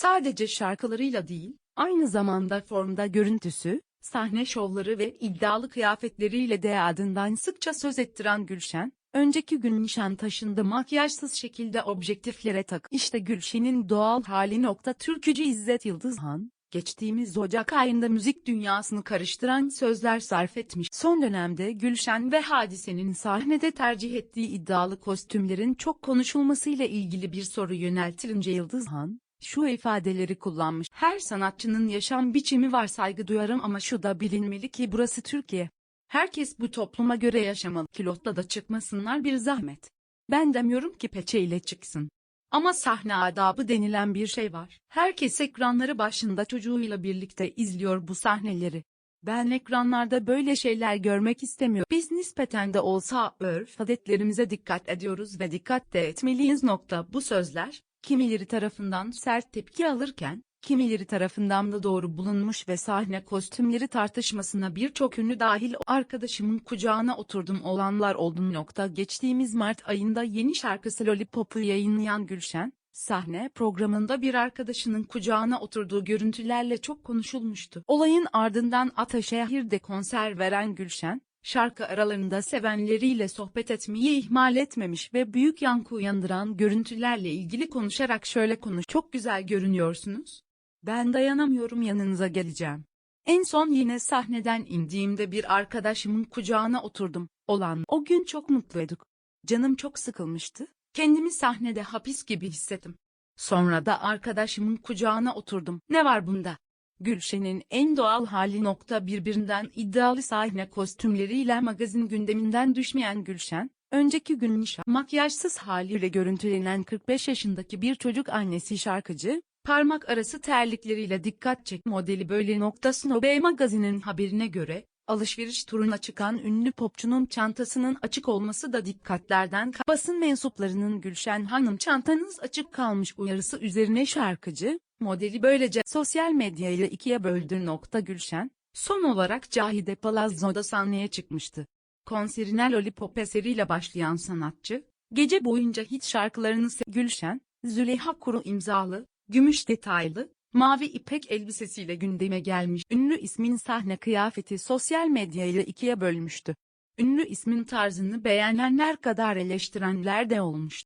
Sadece şarkılarıyla değil, aynı zamanda formda görüntüsü, sahne şovları ve iddialı kıyafetleriyle de adından sıkça söz ettiren Gülşen, önceki gün Nişantaşı'nda makyajsız şekilde objektiflere tak. İşte Gülşen'in doğal hali. Nokta Türkücü İzzet Yıldızhan, geçtiğimiz Ocak ayında müzik dünyasını karıştıran sözler sarf etmiş. Son dönemde Gülşen ve Hadise'nin sahnede tercih ettiği iddialı kostümlerin çok konuşulmasıyla ilgili bir soru yöneltilince Yıldızhan, şu ifadeleri kullanmış. Her sanatçının yaşam biçimi var saygı duyarım ama şu da bilinmeli ki burası Türkiye. Herkes bu topluma göre yaşamalı. Kilotla da çıkmasınlar bir zahmet. Ben demiyorum ki peçeyle çıksın. Ama sahne adabı denilen bir şey var. Herkes ekranları başında çocuğuyla birlikte izliyor bu sahneleri. Ben ekranlarda böyle şeyler görmek istemiyorum. Biz nispeten de olsa örf adetlerimize dikkat ediyoruz ve dikkat de etmeliyiz. Nokta. Bu sözler, kimileri tarafından sert tepki alırken, kimileri tarafından da doğru bulunmuş ve sahne kostümleri tartışmasına birçok ünlü dahil arkadaşımın kucağına oturdum olanlar oldum. Nokta. Geçtiğimiz Mart ayında yeni şarkısı Lollipop'u yayınlayan Gülşen, sahne programında bir arkadaşının kucağına oturduğu görüntülerle çok konuşulmuştu. Olayın ardından Ataşehir'de konser veren Gülşen, şarkı aralarında sevenleriyle sohbet etmeyi ihmal etmemiş ve büyük yankı uyandıran görüntülerle ilgili konuşarak şöyle konuş. Çok güzel görünüyorsunuz. Ben dayanamıyorum yanınıza geleceğim. En son yine sahneden indiğimde bir arkadaşımın kucağına oturdum. Olan o gün çok mutluyduk. Canım çok sıkılmıştı. Kendimi sahnede hapis gibi hissettim. Sonra da arkadaşımın kucağına oturdum. Ne var bunda? Gülşen'in en doğal hali nokta birbirinden iddialı sahne kostümleriyle magazin gündeminden düşmeyen Gülşen, önceki gün makyajsız haliyle görüntülenen 45 yaşındaki bir çocuk annesi şarkıcı, parmak arası terlikleriyle dikkat çek modeli böyle nokta Snobe magazinin haberine göre, alışveriş turuna çıkan ünlü popçunun çantasının açık olması da dikkatlerden ka- basın mensuplarının Gülşen Hanım çantanız açık kalmış uyarısı üzerine şarkıcı, modeli böylece sosyal medyayla ikiye böldü. Nokta Gülşen, son olarak Cahide Palazzo'da sahneye çıkmıştı. Konserine Lollipop eseriyle başlayan sanatçı, gece boyunca hit şarkılarını Gülşen, Züleyha Kuru imzalı, gümüş detaylı, mavi ipek elbisesiyle gündeme gelmiş. Ünlü ismin sahne kıyafeti sosyal medyayla ikiye bölmüştü. Ünlü ismin tarzını beğenenler kadar eleştirenler de olmuş.